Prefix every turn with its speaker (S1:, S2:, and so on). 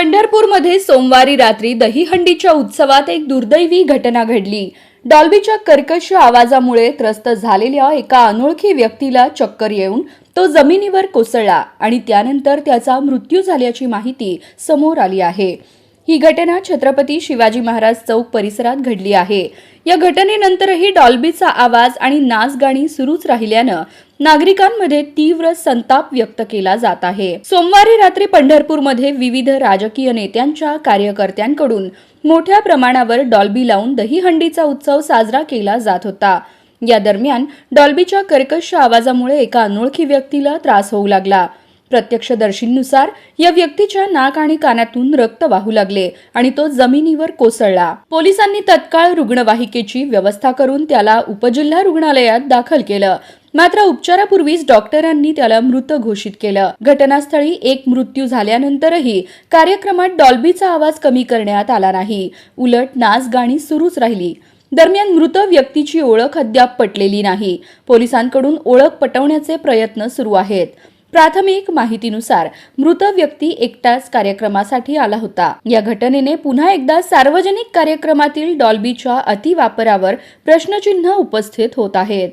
S1: पंढरपूरमध्ये सोमवारी रात्री दहीहंडीच्या उत्सवात एक दुर्दैवी घटना घडली. डॉल्बीच्या कर्कश आवाजामुळे त्रस्त झालेल्या एका अनोळखी व्यक्तीला चक्कर येऊन तो जमिनीवर कोसळला आणि त्यानंतर त्याचा मृत्यू झाल्याची माहिती समोर आली आहे. ही घटना छत्रपती शिवाजी महाराज चौक परिसरात घडली आहे. या घटनेनंतरही डॉल्बीचा आवाज आणि नाचगाणी सुरूच राहिल्यानं नागरिकांमध्ये तीव्र संताप व्यक्त केला जात आहे. सोमवारी रात्री पंढरपूरमध्ये विविध राजकीय नेत्यांच्या कार्यकर्त्यांकडून मोठ्या प्रमाणावर डॉल्बी लावून दहीहंडीचा उत्सव साजरा केला जात होता. या दरम्यान डॉल्बीच्या कर्कश आवाजामुळे एका अनोळखी व्यक्तीला त्रास होऊ लागला. प्रत्यक्षदर्शींनुसार या व्यक्तीच्या नाक आणि कानातून रक्त वाहू लागले आणि तो जमिनीवर कोसळला. पोलिसांनी तत्काळ रुग्णवाहिकेची व्यवस्था करून त्याला उपजिल्हा रुग्णालयात दाखल केलं. मात्र उपचारापूर्वीच डॉक्टरांनी त्याला मृत घोषित केलं. घटनास्थळी एक मृत्यू झाल्यानंतरही कार्यक्रमात डॉल्बीचा आवाज कमी करण्यात आला नाही. उलट नाच गाणी सुरूच राहिली. दरम्यान मृत व्यक्तीची ओळख अद्याप पटलेली नाही. पोलिसांकडून ओळख पटवण्याचे प्रयत्न सुरू आहेत. प्राथमिक माहितीनुसार मृत व्यक्ती एकटाच कार्यक्रमासाठी आला होता. या घटनेने पुन्हा एकदा सार्वजनिक कार्यक्रमातील डॉल्बीच्या अतिवापरावर प्रश्नचिन्ह उपस्थित होत आहेत.